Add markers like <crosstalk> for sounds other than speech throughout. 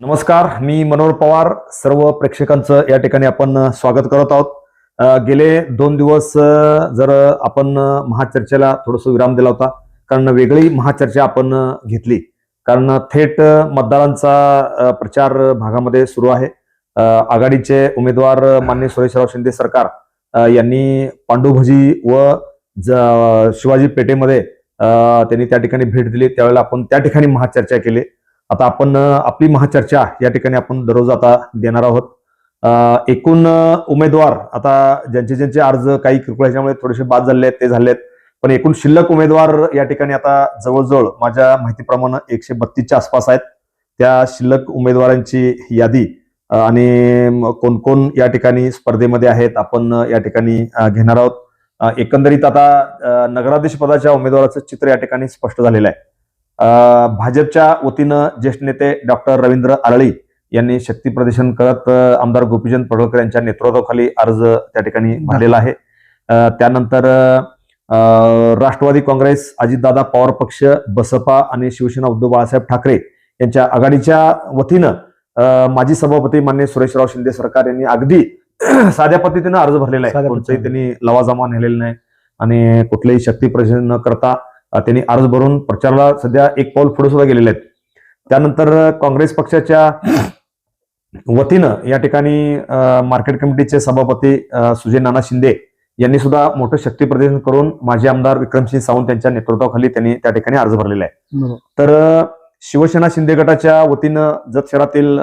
नमस्कार मी मनोहर पवार. सर्व प्रेक्षकांचं या ठिकाणी आपण स्वागत करत आहोत. गेले दोन दिवस जर आपण महाचर्चेला थोडस विराम दिला होता कारण वेगळी महाचर्चा आपण घेतली. कारण थेट मतदारांचा प्रचार भागामध्ये सुरू आहे. आघाडीचे उमेदवार मान्य सुरेशराव शिंदे सरकार यांनी पांडुभजी व ज- शिवाजी पेठेमध्ये त्यांनी त्या ठिकाणी भेट दिली. त्यावेळेला आपण त्या ठिकाणी महाचर्चा केली. आता आपण आपली महाचर्चा या ठिकाणी आपण दररोज आता देणार आहोत. एकूण उमेदवार आता ज्यांचे ज्यांचे अर्ज काही किरकोळ थोडेसे बाद झाले आहेत ते झाले आहेत पण एकूण शिल्लक उमेदवार या ठिकाणी आता जवळजवळ माझ्या माहितीप्रमाणे एकशे बत्तीसच्या आसपास आहेत. त्या शिल्लक उमेदवारांची यादी आणि कोण कोण या ठिकाणी स्पर्धेमध्ये आहेत आपण या ठिकाणी घेणार आहोत. एकंदरीत आता अ, नगराधीश पदाच्या उमेदवाराचं चित्र या ठिकाणी स्पष्ट झालेलं आहे. भाजपच्या वतीनं ज्येष्ठ नेते डॉक्टर रवींद्र आरळी यांनी शक्ती प्रदर्शन करत आमदार गोपीचंद पडळकर यांच्या नेतृत्वाखाली अर्ज त्या ठिकाणी भरलेला आहे त्यानंतर राष्ट्रवादी काँग्रेस अजितदादा पवार पक्ष बसपा आणि शिवसेना उद्धव बाळासाहेब ठाकरे यांच्या आघाडीच्या वतीनं अ, माजी सभापती मान्य सुरेशराव शिंदे सरकार यांनी अगदी <clears throat> साध्या पद्धतीनं अर्ज भरलेला आहे कोणताही. त्यांनी लवाजमा नेलेला नाही आणि कुठलेही शक्ती प्रदर्शन न करता त्यांनी अर्ज भरून प्रचाराला सध्या एक पाऊल पुढे सुद्धा गेलेले आहेत त्यानंतर काँग्रेस पक्षाच्या वतीनं या ठिकाणी मार्केट कमिटीचे सभापती सुजय नाना शिंदे यांनी सुद्धा मोठं शक्ती प्रदर्शन करून माजी आमदार विक्रमसिंह सावंत यांच्या नेतृत्वाखाली त्यांनी त्या ठिकाणी अर्ज भरलेला आहे. तर शिवसेना शिंदे गटाच्या वतीनं जत शहरातील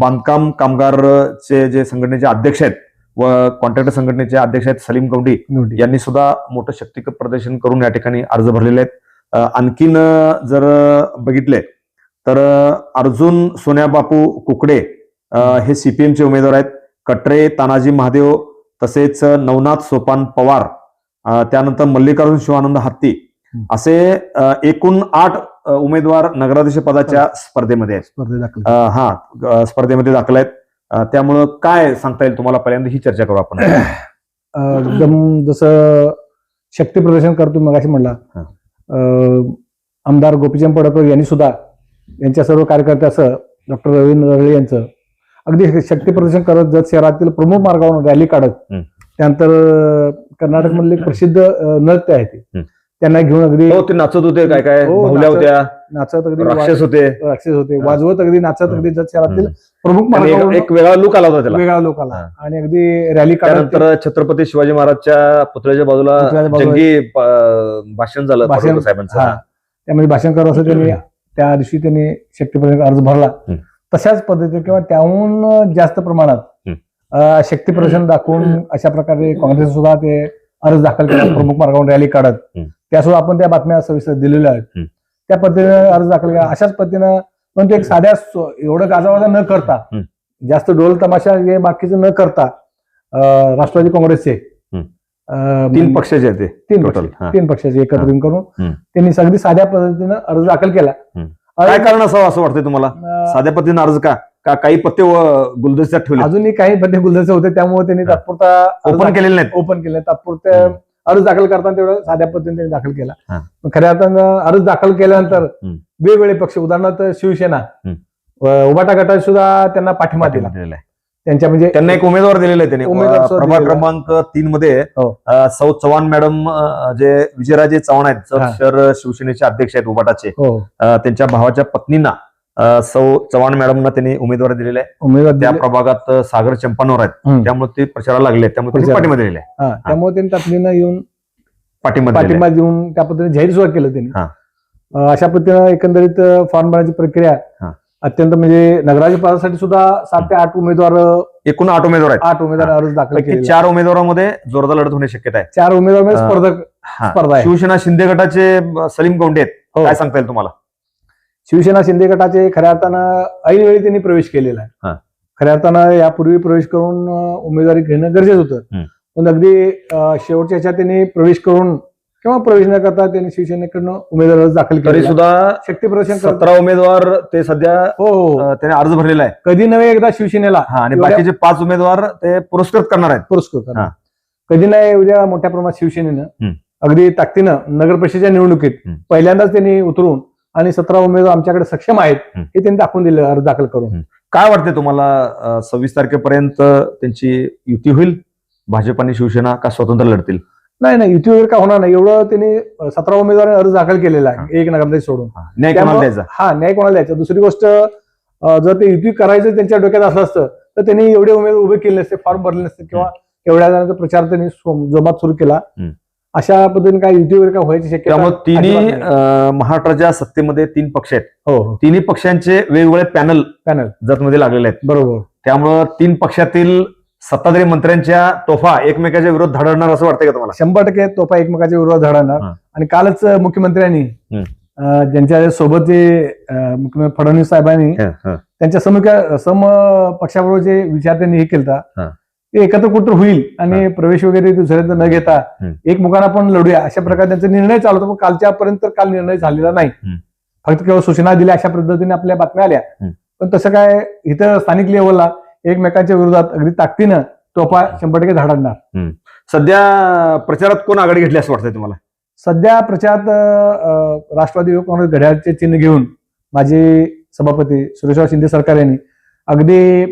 बांधकाम कामगारचे जे संघटनेचे अध्यक्ष आहेत व कॉन्ट्रॅक्टर संघटनेचे अध्यक्ष आहेत सलीम कवडी निवडी. यांनी सुद्धा मोठं शक्ती प्रदर्शन करून या ठिकाणी अर्ज भरलेले आहेत. आणखीन जर बघितले तर अर्जुन सोन्या बापू कुकडे हे सीपीएमचे उमेदवार आहेत. कटरे तानाजी महादेव तसेच नवनाथ सोपान पवार त्यानंतर मल्लिकार्जुन शिवानंद हत्ती. असे एकूण आठ उमेदवार नगराध्यक्ष पदाच्या स्पर्धेमध्ये आहेत. हा स्पर्धेमध्ये दाखल आहेत. त्यामुळं काय सांगता येईल तुम्हाला पहिल्यांदा ही चर्चा करू आपण <clears throat> एकदम जसं शक्ती प्रदर्शन करतो मगाशी म्हणला हा. अं, आमदार गोपीचंद पडकर यांनी सुद्धा यांच्या सर्व कार्यकर्त्यासह डॉक्टर रवींद्र रळे यांचं अगदी शक्ती प्रदर्शन करत जत शहरातील प्रमुख मार्गावरून रॅली काढत. त्यानंतर कर्नाटकमधले प्रसिद्ध नृत्य आहे ते. त्यांना घेऊन अगदी हो ते नाचत होते काय काय हो, भावल्या होत्या नाचत अगदी राक्षस होते राक्षस होते. वाजवत अगदी नाचत. अगदी शहरातील. प्रमुख एक वेगळा लुक आला होता त्याला वेगळा लोकांना हा. आणि अगदी रॅली काढत त्यानंतर छत्रपती शिवाजी महाराजच्या पुतळ्याच्या बाजूला जंगी भाषण झालं भाषण- साहेबांचं. त्यामध्ये भाषण करत असं त्यांनी त्या दिवशी त्यांनी शक्तीप्रदर्शन अर्ज भरला. तशाच पद्धतीने किंवा त्याहून जास्त प्रमाणात शक्ती प्रदर्शन दाखवून अशा प्रकारे काँग्रेस सुद्धा ते अर्ज दाखल केला प्रमुख मार्गावरून रॅली काढत. त्यासुद्धा आपण त्या बातम्या सविस्तर दिलेल्या आहेत. त्या पद्धतीने अर्ज दाखल केला. अशाच पद्धतीनं पण ते एक साध्या एवढं गाजावाजा न करता. जास्त ढोल तमाशा हे बाकीचं न करता राष्ट्रवादी काँग्रेसचे तीन पक्षाचे ते तीन पक्ष तीन पक्षाचे एकत्र. करून. त्यांनी अगदी साध्या पद्धतीनं अर्ज दाखल केला. काय कारण असावं असं वाटतंय तुम्हाला? साध्या पद्धतीने अर्ज का? का काही पत्ते गुलदस्त्यात ठेवले अजूनही काही बड्डे गुलदस्ते होते त्यामुळे त्यांनी. तात्पुरता ओपन केलेले नाहीत ओपन केले तात्पुरते हम्म. अर्ज दाखल करताना तेवढं साध्या पद्धतीने त्यांनी दाखल केला खऱ्या अर्थानं अर्ज दाखल केल्यानंतर. वेगवेगळे पक्ष उदाहरणार्थ शिवसेना उबाटा गटात सुद्धा त्यांना पाठिंबा दिला. त्यांच्या म्हणजे त्यांना एक उमेदवार दिलेला आहे त्यांनी प्रभाग. क्रमांक तीन मध्ये हो. सौ चव्हाण मॅडम जे विजयराजे चव्हाण आहेत. शहर शिवसेनेचे अध्यक्ष आहेत उबाटाचे हो त्यांच्या भावाच्या पत्नींना सौ चव्हाण मॅडमना त्यांनी उमेदवार दिलेला आहे उमेदवार त्या दिले. प्रभागात सागर चंपानवर आहेत. त्यामुळे ते प्रचाराला लागले आहेत. त्यामुळे त्यांनी. पाठिंबा दिलेला आहे हा, त्यामुळे त्यांनी तातडीनं येऊन पाठिंबा दिलेला पाठिंबा देऊन त्या पद्धतीने जाहीर सुद्धा केलं त्यांनी हा. अं, अशा पद्धतीनं एकंदरीत फॉर्म भरण्याची प्रक्रिया हा. अत्यंत म्हणजे नगराच्या पदासाठी सुद्धा सात ते आठ उमेदवार. एकूण आठ उमेदवार आहेत आठ उमेदवार अर्ज दाखल पैकी केले चार उमेदवारांमध्ये जोरदार लढत होण्याची शक्यता आहे चार उमेदवार. स्पर्धक हा. स्पर्धा आहे शिवसेना शिंदे गटाचे अं, सलीम गौंडे आहेत हो. काय सांगता येईल तुम्हाला शिवसेना शिंदे गटाचे खऱ्या अर्थानं ऐनवेळी त्यांनी प्रवेश केलेला हा. आहे खऱ्या अर्थानं यापूर्वी प्रवेश करून उमेदवारी घेणं गरजेचं होतं. पण अगदी शेवटच्या ह्याच्यात त्यांनी प्रवेश करून किंवा प्रवेश न करता त्यांनी शिवसेनेकडनं उमेदवार दाखल तरी केले सुद्धा शक्ती प्रदर्शन सतरा उमेदवार ते सध्या हो हो अं, त्याने अर्ज भरलेला आहे कधी नव्हे एकदा शिवसेनेला हा आणि बाकीचे पाच उमेदवार ते पुरस्कृत करणार आहेत पुरस्कृत हा. करणार. कधी नाही उद्या मोठ्या प्रमाणात शिवसेनेनं. अगदी ताकदीनं नगर परिषदेच्या निवडणुकीत. पहिल्यांदाच त्यांनी उतरून आणि सतरा उमेदवार आमच्याकडे सक्षम आहेत. हे त्यांनी दाखवून दिलं अर्ज दाखल करून. काय वाटते तुम्हाला सव्वीस तारखेपर्यंत त्यांची युती होईल? भाजप आणि शिवसेना का स्वतंत्र लढतील? नाही नाही युती वगैरे का होणार नाही. एवढं त्यांनी सतरा उमेदवार अर्ज दाखल केलेला आहे. एक नगराध्यक्ष सोडून. न्याय कोणाला त्यामुळं- द्यायचा? हा न्याय कोणाला द्यायचा? दुसरी गोष्ट अं, जर ते युती करायचं त्यांच्या डोक्यात असलं असतं तर त्यांनी एवढे उमेदवार उभे केले नसते फॉर्म भरले नसते किंवा एवढ्या जणांचा प्रचार त्यांनी सो- जोमात सुरू केला. हम्म. अशा पद्धतीने काय युती वगैरे काय व्हायची शक्यता त्यामुळे तिन्ही महाराष्ट्राच्या सत्तेमध्ये तीन पक्ष आहेत. हो हो. तिन्ही पक्षांचे वेगवेगळे पॅनल पॅनल. जतमध्ये लागलेले आहेत. बरोबर. त्यामुळं तीन पक्षातील सत्ताधारी मंत्र्यांच्या तोफा एकमेकाच्या विरोध धडणार असं वाटतंय का तुम्हाला? शंभर टक्के तोफा एकमेकाच्या विरोधात धडणार. आणि कालच मुख्यमंत्र्यांनी ज्यांच्या सोबत जे मुख्यमंत्री फडणवीस साहेबांनी. त्यांच्या सम पक्षाबरोबर जे विचार त्यांनी हे केलता. ते एकत्र कुठं होईल आणि प्रवेश वगैरे दुसऱ्यांदा न घेता. एक मुखानं आपण लढूया अशा प्रकारे त्यांचा निर्णय चालू होता पण कालच्यापर्यंत काल निर्णय झालेला नाही. फक्त केवळ सूचना दिल्या अशा पद्धतीने आपल्या बातम्या आल्या. पण तसं काय इथं स्थानिक लेवलला एकमेकांच्या विरोधात अगदी ताकदीनं तोफा शंभर टक्के धाडणार सध्या प्रचारात कोण आघाडी घेतली असं वाटतंय तुम्हाला सध्या प्रचारात राष्ट्रवादी युवक काँग्रेस घड्याळचे चिन्ह घेऊन माझे सभापती सुरेशराव शिंदे सरकार यांनी अगदी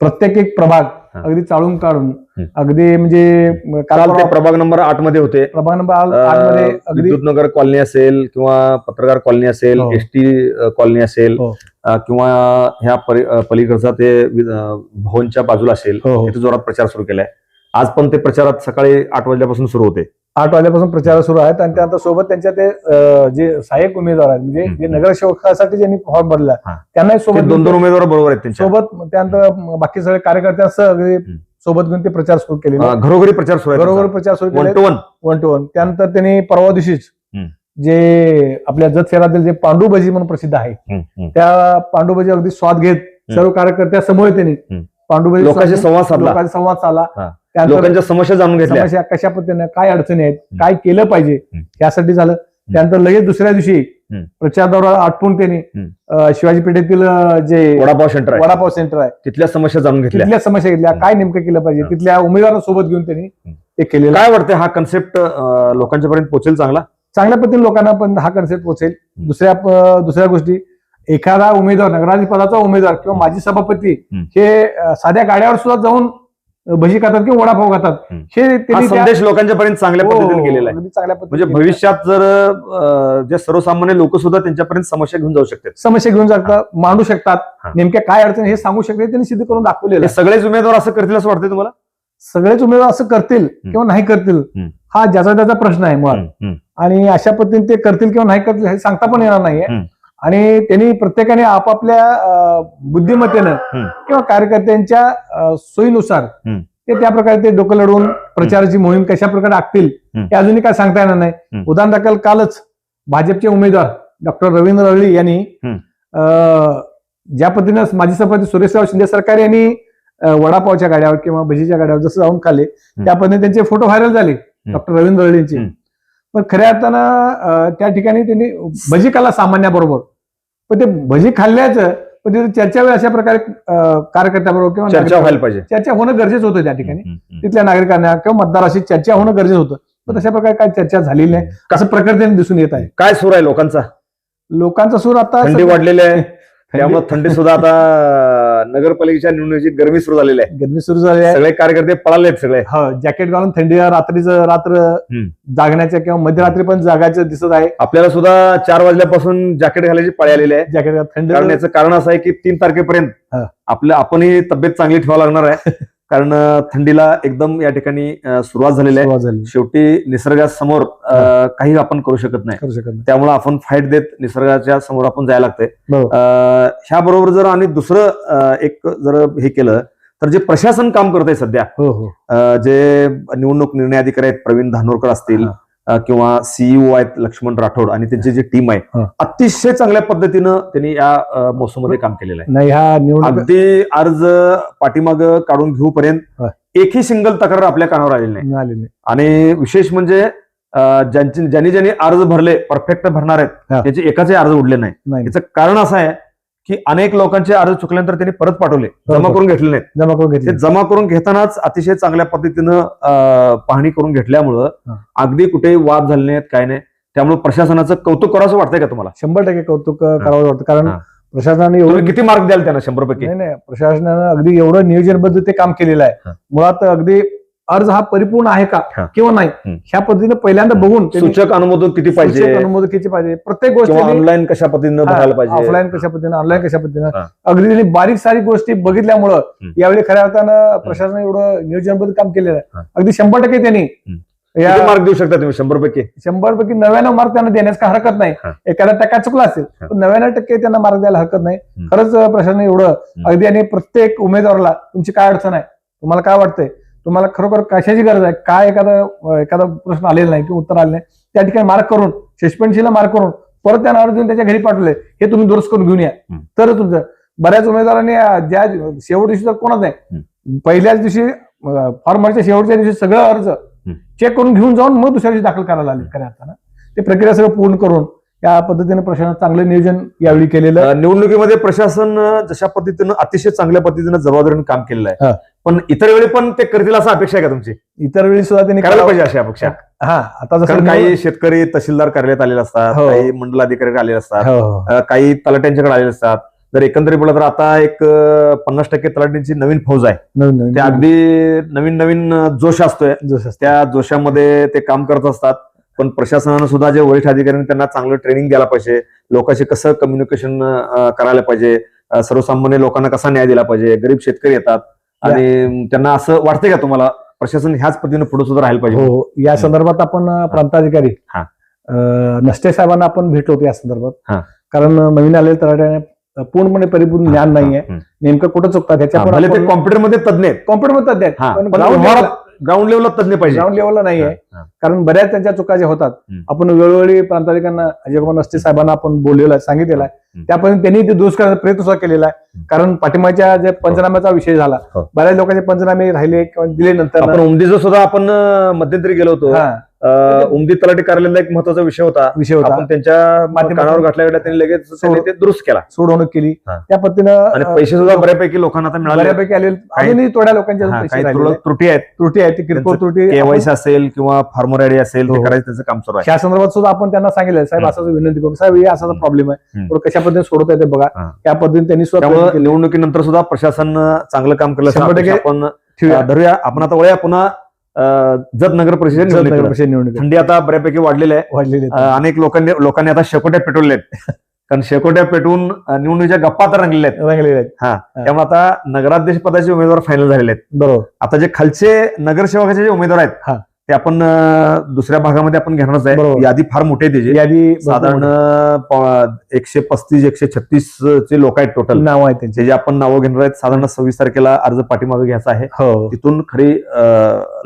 प्रत्येक एक प्रभाग. अगदी चाळून काढून. अगदी म्हणजे काल ते प्रभाग नंबर आठमध्ये होते प्रभाग नंबर आठ- आठमध्ये अं, अगदी विद्युतनगर कॉलनी असेल किंवा पत्रकार कॉलनी असेल हो. एस टी कॉलनी असेल हो. किंवा ह्या पलीकडचा ते भवनच्या बाजूला असेल हो. तिथे जोरात प्रचार सुरू केलाय आज पण ते प्रचारात सकाळी आठ वाजल्यापासून सुरू होते आठ वाजल्यापासून प्रचार सुरू आहेत आणि त्यानंतर सोबत त्यांच्या ते जे सहाय्यक उमेदवार आहेत म्हणजे. जे नगरसेवकासाठी ज्यांनी फॉर्म भरला. त्यांनाही सोबत दोन दोन उमेदवार बरोबर आहेत सोबत त्यानंतर बाकी सगळे कार्यकर्त्यांसह. सोबत घेऊन ते प्रचार सुरू केलेले अं, घरोघरी प्रचार सुरू बरोबर प्रचार सुरू वन केले two one one two one त्यानंतर त्यांनी परवा दिवशीच. जे आपल्या जत शहरातील जे पांडू भजी म्हणून प्रसिद्ध आहे त्या पांडू भजी अगदी स्वाद घेत सर्व कार्यकर्त्या समोर त्यांनी. हम्म. पांडू भजी लोकांशी स्वाद- साधला. संवाद साधला. लोकांच्या समस्या जाणून घेतल्या समस्या कशा पद्धतीने काय अडचणी आहेत. काय केलं पाहिजे. यासाठी झालं त्यानंतर लगेच दुसऱ्या दिवशी. प्रचार दौरा आटपून त्यांनी शिवाजी पेठेतील जे वडापाव सेंटर आहे वडापाव सेंटर आहे तिथल्या समस्या जाणून घेतल्या तिथल्या समस्या घेतल्या. काय नेमकं केलं पाहिजे. तिथल्या उमेदवारांसोबत घेऊन त्यांनी. ते केलेलं काय वाटतं हा कन्सेप्ट लोकांच्या पर्यंत पोहोचेल चांगला चांगल्या पद्धतीने लोकांना पण हा कन्सेप्ट पोहोचेल दुसऱ्या दुसऱ्या गोष्टी एखादा उमेदवार नगराधी पदाचा उमेदवार किंवा माजी सभापती. हे साध्या गाड्यावर सुद्धा जाऊन भजी खातात किंवा वडापाव खातात. हे संदेश लोकांच्या पर्यंत चांगल्या हो, पद्धतीने गेलेला आहे चांगल्या म्हणजे भविष्यात जर जे सर्वसामान्य लोक सुद्धा त्यांच्यापर्यंत समस्या घेऊन जाऊ शकतात समस्या घेऊन जातात मांडू शकतात. नेमक्या काय अडचण हे सांगू शकते त्यांनी सिद्ध करून दाखवलेलं. सगळेच उमेदवार असं करतील असं वाटतंय तुम्हाला सगळेच उमेदवार असं करतील किंवा नाही करतील. हा ज्याचा त्याचा प्रश्न आहे हम्म. आणि अशा पद्धतीने ते करतील किंवा नाही करतील हे सांगता पण येणार नाहीये. आणि त्यांनी प्रत्येकाने आपापल्या बुद्धिमत्तेनं. किंवा कार्यकर्त्यांच्या सोयीनुसार. ते त्या प्रकारे ते डोकं लढवून प्रचाराची मोहीम कशा प्रकारे आखतील. हे अजूनही काय सांगता येणार नाही. उदाहरण दाखल कालच भाजपचे उमेदवार डॉक्टर रवींद्र रळी यांनी ज्या पद्धतीनं माजी सभापती सुरेशराव शिंदे सरकार यांनी वडापावच्या गाड्यावर किंवा भजीच्या गाड्यावर जसं जाऊन खाल्ले त्या पद्धतीने त्यांचे फोटो व्हायरल झाले डॉक्टर रवींद्र हम्म. पण खऱ्या अर्थानं त्या ठिकाणी त्यांनी भजी खाल्ला सामान्याबरोबर पण ते भजी खाल्ल्याचं पण तिथे चर्चा वेळ अशा प्रकारे कार्यकर्त्याबरोबर किंवा चर्चा व्हायला पाहिजे. चर्चा होणं गरजेचं होतं त्या ठिकाणी. तिथल्या नागरिकांना किंवा मतदाराशी चर्चा होणं गरजेचं होतं. पण तशा प्रकारे काही चर्चा झालेली नाही. असं प्रकर्तीने दिसून येत आहे. काय सूर आहे लोकांचा? लोकांचा सूर आता वाढलेली आहे. <laughs> त्यामुळे थंडी सुद्धा आता नगरपालिकेच्या निवडणुकीची गरमी सुरू झालेली आहे. गरमी सुरू झाली आहे. सगळे कार्यकर्ते पळाले आहेत सगळे. हो जॅकेट घालून थंडी रात्रीचं रात्र. जागण्याच्या किंवा मध्यरात्री पण जागायचं दिसत आहे. आपल्याला सुद्धा चार वाजल्यापासून जॅकेट घालायची पाळी आलेली आहे. जॅकेट थंडी कारण याचं कारण असं आहे की तीन तारखेपर्यंत हा. आपल्या आपणही तब्येत चांगली ठेवावी लागणार आहे. <laughs> कारण थंडीला एकदम या ठिकाणी सुरुवात झालेली आहे. शेवटी निसर्गासमोर काही आपण करू शकत नाही. करू शकत नाही. त्यामुळे आपण फाईट देत निसर्गाच्या समोर आपण जायला लागतंय. बरोबर. अं, ह्याबरोबर जर आणि दुसरं एक जर हे केलं तर जे प्रशासन काम करत आहे सध्या हो हो. जे निवडणूक निर्णय अधिकारी आहेत प्रवीण धानोरकर असतील किंवा सीईओ आहेत लक्ष्मण राठोड आणि त्यांची जी टीम आहे हा. अतिशय चांगल्या पद्धतीनं त्यांनी या मोसममध्ये काम केलेलं आहे नाही ह्या निवडणूक अगदी अर्ज पाठीमाग काढून घेऊपर्यंत हा. एकही सिंगल तक्रार आपल्या कानावर आलेली नाही आणि विशेष म्हणजे ज्यांची ज्यांनी ज्यांनी अर्ज भरले परफेक्ट भरणार आहेत हा. त्याचे एकाचे अर्ज उडले नाही नाही याचं कारण असं आहे की अनेक लोकांचे अर्ज चुकल्यानंतर त्यांनी परत पाठवले जमा बरोबर. करून घेतले नाहीत. जमा करून घेतली जमा करून घेतानाच अतिशय चांगल्या पद्धतीनं पाहणी करून घेतल्यामुळं हा. अगदी कुठेही वाद झाले नाहीत काय नाही. त्यामुळे प्रशासनाचं कौतुक करावं वाटतंय का तुम्हाला? शंभर टक्के कौतुक करावं वाटतं. कारण हा. प्रशासनाने एवढं किती मार्क द्याल त्यांना शंभर पैकी? नाही प्रशासनानं अगदी एवढं नियोजनबद्ध ते काम केलेलं हा. आहे मुळात अगदी अर्ज हा परिपूर्ण आहे का हा. किंवा नाही. ह्या पद्धतीने पहिल्यांदा बघून सूचक अनुमोदन किती पाहिजे अनुमोदन किती पाहिजे प्रत्येक गोष्ट किंवा ऑनलाईन कशा पद्धतीनं भरायला पाहिजे ऑफलाईन कशा पद्धतीने ऑनलाईन कशा पद्धतीनं हा. अगदी त्यांनी बारीक सारीक गोष्टी बघितल्यामुळं हम्म. यावेळी खऱ्या अर्थानं प्रशासनाने एवढं नियोजनबद्ध काम केलेलं हा. आहे अगदी शंभर टक्के त्यांनी या किती मार्क देऊ शकता तुम्ही शंभर पैकी शंभर पैकी नव्याण्णव मार्क त्यांना देण्यास काय हरकत नाही. एखादा टक्का चुकला असेल हा. पण नव्याण्णव टक्के त्यांना मार्क द्यायला हरकत नाही हम्म. खरंच अं, प्रशासनाने एवढं अगदी आणि प्रत्येक उमेदवाराला तुमची काय अडचण आहे तुम्हाला काय वाटतंय तुम्हाला खरोखर कशाची गरज आहे? काय एखादा एखादा प्रश्न आलेला नाही किंवा उत्तर आले नाही त्या ठिकाणी मार्क करून सस्पेन्शीला मार्क करून परत त्यांना अर्ज देऊन त्याच्या घरी पाठवले हे तुम्ही दुरुस्त करून घेऊन या. तर तुमचं बऱ्याच उमेदवारांनी ज्या शेवट दिवशी तर कोणाच नाही पहिल्याच दिवशी फॉर्मरच्या शेवटच्या दिवशी सगळं अर्ज चेक करून घेऊन जाऊन मग दुसऱ्या दिवशी दाखल करायला आले खऱ्या अर्थानं ते प्रक्रिया सगळं पूर्ण करून या पद्धतीने प्रशासनानं चांगलं नियोजन यावेळी केलेलं. निवडणुकीमध्ये प्रशासन जशा पद्धतीनं अतिशय चांगल्या पद्धतीनं जबाबदारीने काम केलेलं. आहे. पण इतर वेळी पण ते करतील असं अपेक्षा आहे का तुमची? इतर वेळी सुद्धा त्यांनी करायला पाहिजे अशी अपेक्षा. हा आता जसं काही शेतकरी तहसीलदार कार्यालयात आलेले असतात हो. काही मंडल अधिकारी आलेले असतात हो, हो. काही तलाट्यांच्याकडे आलेले असतात. जर एकंदरीत बोललं तर आता एक पन्नास टक्के तलाट्यांची नवीन फौज आहे. ते अगदी नवीन नवीन जोश असतोय. त्या जोशामध्ये ते काम करत असतात. पण प्रशासनानं सुद्धा जे वरिष्ठ अधिकाऱ्यांनी त्यांना चांगलं ट्रेनिंग द्यायला पाहिजे. लोकांशी कसं कम्युनिकेशन करायला पाहिजे? सर्वसामान्य लोकांना कसा न्याय दिला पाहिजे? गरीब शेतकरी येतात. आणि त्यांना असं वाटतंय का तुम्हाला प्रशासन ह्याच पद्धतीने पुढे सुद्धा राहायला पाहिजे हो या संदर्भात आपण प्रांताधिकारी हा. नष्टे साहेबांना आपण भेटलो होतो या संदर्भात हा. कारण नवीन आलेल्या तलाट्याने अं, पूर्णपणे परिपूर्ण ज्ञान नाहीये हं. नेमकं कुठं चुकतात हा, ह्याच्या कॉम्प्युटरमध्ये तज्ञ आहेत कॉम्प्युटर तज्ञ हा, पण ग्राउंड लेवलला तज्ञ पाहिजे ग्राउंड लेवलला नाहीये हा, हा. कारण बऱ्याच त्यांच्या चुका ज्या होतात. आपण वेळोवेळी प्रांताधिकाऱ्यांना अजय कुमार नसते साहेबांना आपण बोललेलं आहे सांगितलेलं आहे. त्यापर्यंत त्यांनी ते दुरुस्त करण्याचा प्रयत्न सुद्धा केलेला आहे. कारण पाठिंबाच्या जे पंचनाम्याचा विषय झाला हो. बऱ्याच लोकांचे पंचनामे राहिले किंवा दिले नंतर. आपण उमदीचं सुद्धा आपण अं, मध्यंतरी गेलो होतो हा, अं, उमदी तलाठी कार्यालयाला एक महत्त्वाचा विषय होता. विषय होता. आपण त्यांच्या माध्यमातून- कानावर घातल्या वेळेला त्यांनी लगेच त्यांनी ते दुरुस्त केला. सोडवणूक केली. हा. त्या पद्धतीनं आणि अं, पैसे सुद्धा बऱ्यापैकी लोकांना आता मिळाले. बऱ्यापैकी आले काही- अजूनही थोड्या लोकांच्या हा, अजून पैसे काही राहिलेले. तुरळक त्रुटी आहेत. आहेत. त्रुटी आहे ती किरकोळ त्यांचं त्रुटी केवायसी असेल किंवा फार्मर आयडी असेल ते हो. करायचं त्याचं काम सुरू आहे. ह्या संदर्भात सुद्धा आपण त्यांना सांगितलं साहेब हम्म. असं विनंती करू. साहेब हे असा हम्म. प्रॉब्लेम आहे. हम्म. थोडं कशा पद्धतीने सोडवता येते बघा. त्या पद्धतीने त्यांनी केले. निवडणुकीनंतर सुद्धा प्रशासन चांगलं काम केलं शंभर टक्के आपण धरूया. आपण आता वळूया पुन्हा जत नगर परिषद निवडणूक थंडी आता बऱ्यापैकी वाढलेली आहे. वाढलेली अनेक लोकांनी लोकांनी आता शेकोट्या पेटवल्या आहेत. <laughs> कारण शेकोट्या पेटवून अं, निवडणुकीच्या गप्पा तर रंगलेल्या आहेत. रंगलेले आहेत. हा. त्यामुळे आता नगराध्यक्ष पदाचे उमेदवार फायनल झालेले आहेत. बरोबर. आता जे खालचे नगरसेवकाचे जे उमेदवार आहेत हा. ते आपण दुसऱ्या भागामध्ये आपण घेणारच आहे. यादी फार मोठी आहे त्याची. यादी साधारण एकशे पस्तीस एकशे छत्तीस चे लोक आहेत टोटल नाव आहे त्यांचे. जे आपण नावं घेणार आहेत साधारण सव्वीस तारखेला अर्ज पाठीमागे घ्यायचा आहे. हो. तिथून खरी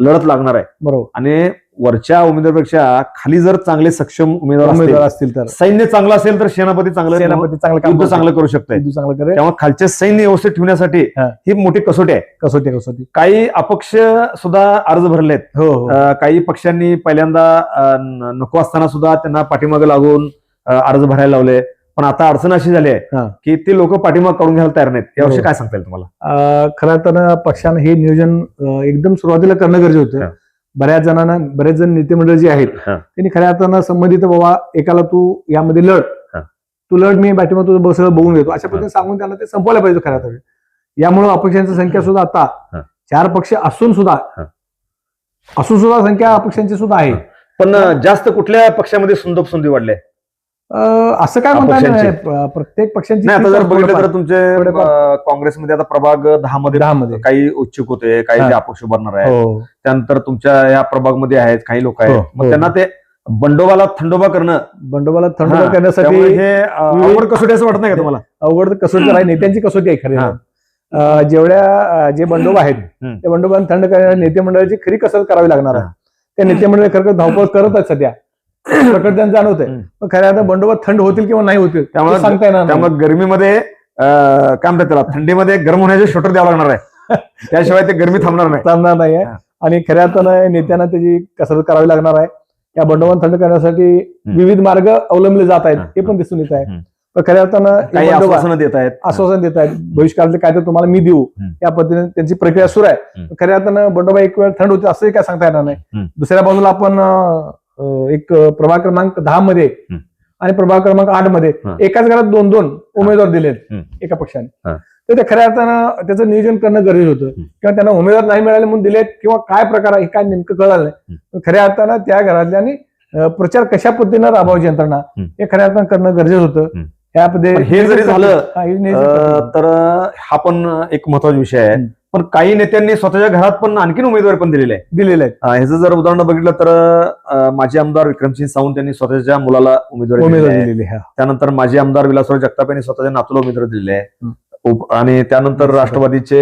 लढत लागणार आहे. बरोबर. आणि वरच्या उमेदवारापेक्षा खाली जर चांगले सक्षम उमेदवार उमेदवार असतील तर. सैन्य चांगलं असेल तर सेनापती चांगलं सेनापती चांगलं काम युद्ध. चांगलं करू युद्ध चांगलं करे त्यामुळे खालचे सैन्य व्यवस्थित ठेवण्यासाठी हा. मोठी कसोटी आहे. कसोटी कसोटी. काही अपक्ष सुद्धा अर्ज भरले आहेत हो. हो काही पक्षांनी पहिल्यांदा नको असताना सुद्धा त्यांना पाठीमागे लागून अर्ज भरायला लावले. पण आता अडचण अशी झाली आहे. की ते लोक पाठीमाग काढून घ्यायला तयार नाहीत. याविषयी हो. काय सांगता येईल तुम्हाला? खरं तर पक्षानं हे नियोजन एकदम सुरुवातीला करणं गरजेचं. होतं. बऱ्याच जणांना बरेच जण नेते मंडळ जे आहेत. त्यांनी खऱ्या अर्थानं संबंधित बाबा एकाला तू यामध्ये लढ. तू लढ मी पाठीमाग तुझं बस बघून घेतो अशा पद्धतीने सांगून त्यांना ते संपवलं पाहिजे खऱ्या अर्थाने यामुळे अपक्षांची संख्या सुद्धा आता. चार पक्ष असून सुद्धा. असून सुद्धा संख्या अपक्षांची सुद्धा आहे पण जास्त कुठल्या पक्षामध्ये सुंदर सुंदी वाढले अं, असं काय म्हणता प्रत्येक पक्षांची नाही आता जर बघितलं तर तुमचे काँग्रेसमध्ये आता प्रभाग दहा मध्ये दहा मध्ये काही इच्छुक होते काही अपक्ष उभारणार आहे हो. त्यानंतर तुमच्या या प्रभागमध्ये आहेत काही लोक आहेत. हो, मग हो. त्यांना ते बंडोबाला थंडोबा करणं. बंडोबाला थंड हा, करण्यासाठी हे अवघड कसोटी असं वाटत नाही का तुम्हाला? अवघड कसोटी आहे. नेत्यांची कसोटी आहे खरी जेवढ्या जे बंडोबा आहेत. त्या बंडोबांना थंड करण्याला नेते मंडळाची खरी कसरत करावी लागणार आहे. त्या नेते मंडळ खरं धावपळ करत आहेत सध्या. प्रकट त्यांना जाणवत आहे खऱ्या आता बंडोबा थंड होतील किंवा नाही होतील त्यामुळे- सांगता येणार नाही. त्यामुळे गरमीमध्ये काय म्हणतात त्याला. थंडीमध्ये गरम होण्याचे शोटर द्यावं लागणार आहे. <laughs> त्याशिवाय ते गरमी थांबणार नाही. थांबणार नाही आहे. आणि खऱ्या अर्थानं नेत्यांना त्याची कसरत करावी लागणार आहे. या बंडोबांना थंड करण्यासाठी विविध मार्ग अवलंबले जात आहेत हा, पण दिसून येत आहे. पण खऱ्या अर्थानं देत आहेत. आश्वासन देत आहेत. भविष्यकाळातले काय ते तुम्हाला मी देऊ. या पद्धतीने त्यांची प्रक्रिया सुरू आहे. खऱ्या अर्थानं बंडोबा एक वेळ थंड होते असंही काय सांगता येणार नाही. दुसऱ्या बाजूला आपण एक प्रभाग क्रमांक दहा मध्ये. आणि प्रभाग क्रमांक आठमध्ये. एकाच घरात दोन दोन उमेदवार दिलेत. एका पक्षाने. तर ते खऱ्या अर्थानं त्याचं नियोजन करणं गरजेचं होतं किंवा त्यांना उमेदवार नाही मिळाले म्हणून दिलेत किंवा काय प्रकार आहे हे काय नेमकं कळालं नाही खऱ्या अर्थानं त्या घरातल्यानी प्रचार कशा पद्धतीनं राबवायची यंत्रणा. हे खऱ्या अर्थानं करणं गरजेचं होतं हम्म. यामध्ये पण हे जरी झालं, तर हा पण एक महत्त्वाचा विषय आहे. पण काही नेत्यांनी स्वतःच्या घरात पण आणखीन उमेदवारी पण दिलेले आहे दिलेले आहेत. ह्याचं जर उदाहरण बघितलं तर माजी आमदार विक्रमसिंह सावंत यांनी स्वतःच्या मुलाला उमेदवारी दिलेली आहे. हा. त्यानंतर माजी आमदार विलासराव जगताप यांनी स्वतःच्या नातूला उमेदवारी दिलेली आहे. आणि त्यानंतर राष्ट्रवादीचे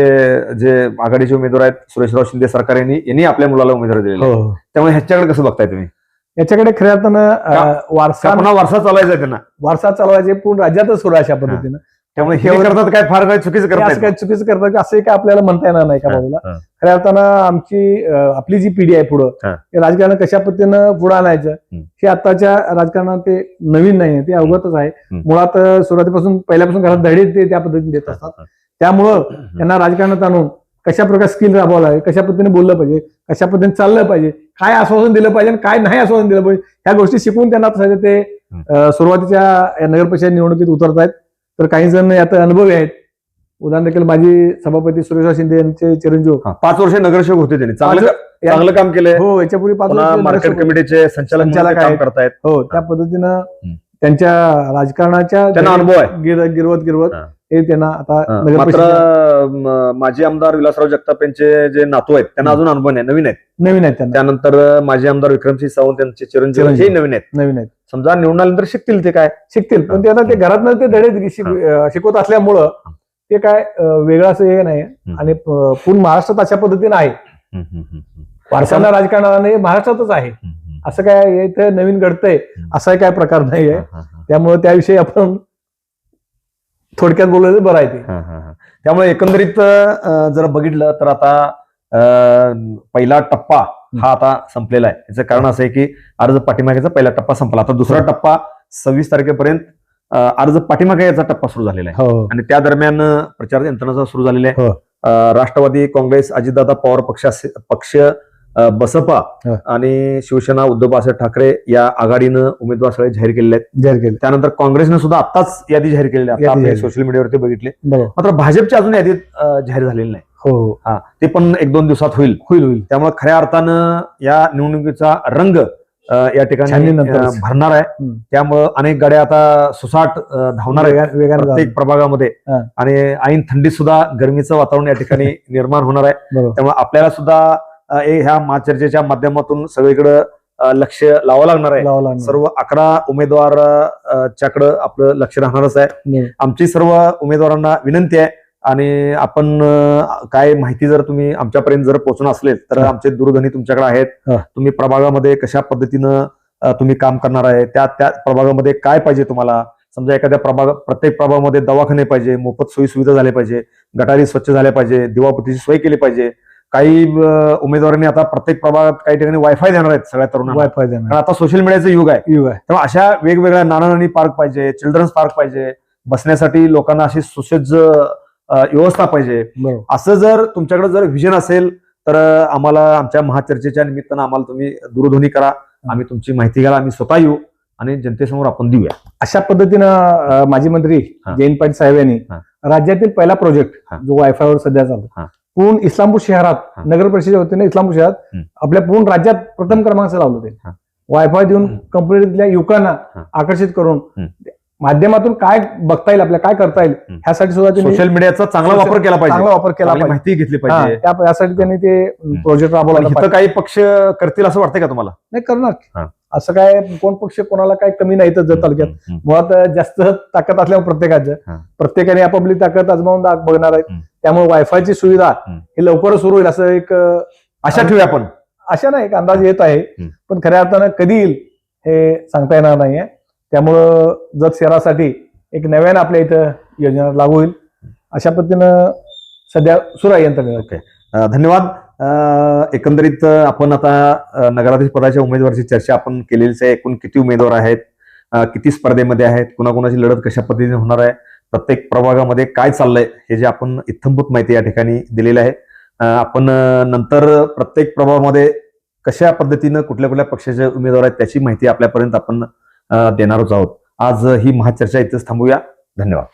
जे आघाडीचे उमेदवार आहेत सुरेशराव शिंदे सरकार यांनी यांनी आपल्या मुलाला उमेदवारी दिलेली आहे. हो त्यामुळे ह्याच्याकडे कसं बघताय तुम्ही? याच्याकडे खऱ्या अर्थानं वारसा वारसा चालायचा आहे त्यांना? वारसा चालवायचे पूर्ण राज्यातच सुरू आहे अशा पद्धतीनं. त्यामुळे हे करतात काय? फार काय चुकीचं करतात असं काही चुकीचं करतात की? असंही काय आपल्याला म्हणता येणार नाही का बाजूला. खऱ्या अर्थानं आमची आपली जी पिढी आहे पुढं हा. ते राजकारण कशा पद्धतीनं पुढे आणायचं. हे आताच्या राजकारणात ते नवीन नाही ते अवगतच आहे. मुळात सुरुवातीपासून पहिल्यापासून घरात धडे ते त्या पद्धतीने देत असतात. त्यामुळं त्यांना राजकारणात आणून कशा प्रकारे स्किल राबवावं लागेल कशा पद्धतीने बोललं पाहिजे कशा पद्धतीने चाललं पाहिजे काय आश्वासन दिलं पाहिजे आणि काय नाही आश्वासन दिलं पाहिजे ह्या गोष्टी शिकून त्यांना ते सुरुवातीच्या नगर परिषद निवडणुकीत उतरत आहेत तर काही जण यात अनुभवी आहेत. उदाहरण देखील माजी सभापती सुरेशराव शिंदे यांचे चिरंजीव. पाच वर्ष नगरसेवक होते त्यांनी. चांगलं चांगलं काम केलंय. हो याच्यापूर्वी पाच वर्ष मार्केट कमिटीचे संचालक. करतायत. हो त्या पद्धतीनं. त्यांच्या राजकारणाच्या त्यांना अनुभव आहे. गिर- गिरवत गिरवत हा. त्यांना आता मात्र माजी आमदार विलासराव जगताप यांचे जे नातू आहेत त्यांना अजून अनुभव नाही. नवीन आहेत. नवीन आहेत त्यांना. त्यानंतर माजी आमदार विक्रमसिंह सावंत यांचे चिरंजीव चिरंजीव. हे नवीन आहेत. नवीन आहेत. समजा निवडून आल्यानंतर शिकतील ते काय? शिकतील. पण ते आता ते घरातनं ते धडे शिकवत असल्यामुळं ते काय वेगळं असं हे नाही. आणि पूर्ण महाराष्ट्रात अशा पद्धतीनं आहे. वारसांना राजकारणाने महाराष्ट्रातच आहे. असं काय इथं नवीन घडतंय? असा काय प्रकार नाही आहे त्यामुळे त्याविषयी आपण थोडक्यात बोललेलं बरं आहे ते. त्यामुळे एकंदरीत जर बघितलं तर आता पहिला टप्पा हा आता संपलेला आहे. याचं कारण असं आहे की अर्ज पाठीमागेचा पहिला टप्पा संपला. आता दुसरा टप्पा सव्वीस तारखेपर्यंत अर्ज पाठीमागे याचा टप्पा सुरू झालेला आहे. हो. आणि त्या दरम्यान प्रचार यंत्रणा सुरू झालेली आहे. हो. राष्ट्रवादी काँग्रेस अजितदादा पवार पक्ष पक्ष बसपा हो. आणि शिवसेना उद्धव बाळासाहेब ठाकरे या आघाडीनं उमेदवार सगळे जाहीर केलेले आहेत. जाहीर केलं. त्यानंतर काँग्रेसनं सुद्धा आताच यादी जाहीर केलेली आहे. यादी. सोशल मीडियावरती बघितले. मात्र भाजपची अजून यादीत अं, जाहीर झालेली नाही. हो. हो ते पण एक दोन दिवसात होईल. होईल होईल. त्यामुळे खऱ्या अर्थानं या निवडणुकीचा रंग या ठिकाणी भरणार आहे. त्यामुळं अनेक गाड्या आता सुसाट धावणार वेगाने प्रत्येक प्रभागामध्ये. आणि ऐन थंडीत सुद्धा गरमीचं वातावरण या ठिकाणी <laughs> निर्माण होणार आहे. त्यामुळे आपल्याला सुद्धा ह्या महाचर्चेच्या माध्यमातून सगळीकडे लक्ष लावावं लागणार आहे. सर्व अकरा उमेदवार अं, च्याकडं आपलं लक्ष राहणारच आहे. आमची सर्व उमेदवारांना विनंती आहे. आणि आपण काय माहिती जर तुम्ही आमच्यापर्यंत जर पोहोचून असेल तर. आमचे दूरध्वनी तुमच्याकडे आहेत. तुम्ही प्रभागामध्ये कशा पद्धतीनं तुम्ही काम करणार आहे त्या त्या प्रभागामध्ये काय पाहिजे तुम्हाला? समजा एखाद्या प्रभाग प्रत्येक प्रभागामध्ये दवाखाने पाहिजे मोफत सोयी सुविधा झाल्या पाहिजे गटारी स्वच्छ झाल्या पाहिजे दिवापतीची सोय केली पाहिजे. काही उमेदवारांनी आता प्रत्येक प्रभागात काही ठिकाणी वायफाय देणार आहेत सगळ्या तरुणांना. वायफाय देणार. आता सोशल मीडियाचं युग आहे. युग आहे. तेव्हा अशा वेगवेगळ्या नाना नानी पार्क पाहिजे चिल्ड्रन्स पार्क पाहिजे बसण्यासाठी लोकांना अशी सुसज्ज व्यवस्था पाहिजे असं जर तुमच्याकडे जर व्हिजन असेल तर आम्हाला आमच्या महाचर्चेच्या निमित्तानं आम्हाला तुम्ही दूरध्वनी करा आम्ही तुमची माहिती घ्यायला आम्ही स्वतः येऊ आणि जनतेसमोर आपण देऊया अशा पद्धतीनं माजी मंत्री. जयंत पाटील साहेब यांनी. राज्यातील पहिला प्रोजेक्ट. जो वायफायवर सध्या चालतो. पूर्ण इस्लामपूर शहरात. नगर परिषदेच्या वतीने इस्लामपूर शहरात. आपल्या पूर्ण राज्यात प्रथम क्रमांकाचं लावलं ते. वायफाय देऊन. कंपनीतल्या युवकांना. आकर्षित करून. माध्यमातून काय बघता येईल आपल्याला काय करता येईल. ह्यासाठी सुद्धा सोशल मीडियाचा चांगला वापर केला पाहिजे चांगला वापर केला पाहिजे माहिती घेतली पाहिजे त्या- यासाठी त्यांनी ते प्रोजेक्ट राबवला काही पक्ष करतील असं वाटतंय का तुम्हाला नाही करणार. असं काय कोण पक्ष कोणाला काय कमी नाही जत तालुक्यात. मुळात जास्त ताकद असल्यामुळे प्रत्येकाचं. प्रत्येकाने आपापली ताकद आजमावून दाख बघणार आहेत हम्म. त्यामुळे वायफायची सुविधा. ही लवकरच सुरू होईल असं एक अशा ठेवूया आपण अशा नाही एक अंदाज येत आहे. पण खऱ्या अर्थानं कधी येईल हे सांगता येणार नाहीये त्यामुळं जत शहरासाठी एक नव्यानं आपल्या इथं योजना लागू होईल अशा पद्धतीनं सध्या सुरू आहे यंत्रणा ओके. धन्यवाद. एकंदरीत आपण आता नगराधीश पदाच्या उमेदवाराची चर्चा आपण केलेलीच आहे. एकूण किती उमेदवार आहेत? किती स्पर्धेमध्ये आहेत? कुणाकुणाची लढत कशा पद्धतीने होणार आहे? प्रत्येक प्रभागामध्ये काय चाललंय? हे जे आपण इत्थंभूत माहिती या ठिकाणी दिलेली आहे. आपण नंतर प्रत्येक प्रभागामध्ये कशा पद्धतीनं कुठल्या कुठल्या पक्षाचे उमेदवार आहेत त्याची माहिती आपल्यापर्यंत आपण देणारच आहोत. आज ही महाचर्चा इथेच थांबूया. धन्यवाद.